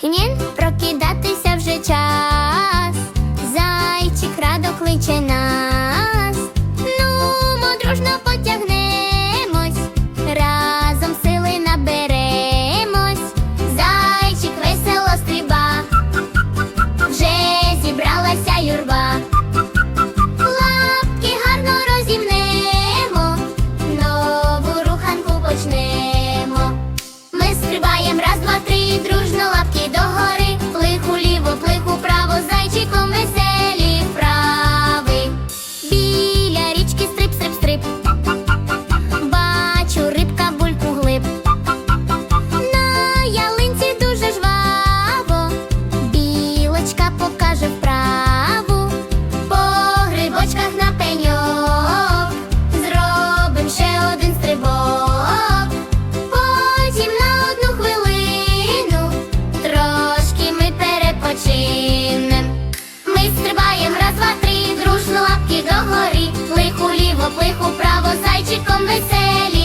Кнін, прокидатися вже час, зайчик радо кличе нас, ну дружно потягнемось, разом сили наберемось, зайчик весело стріба, вже зібралася юрба. сміху право зайчиком веселі.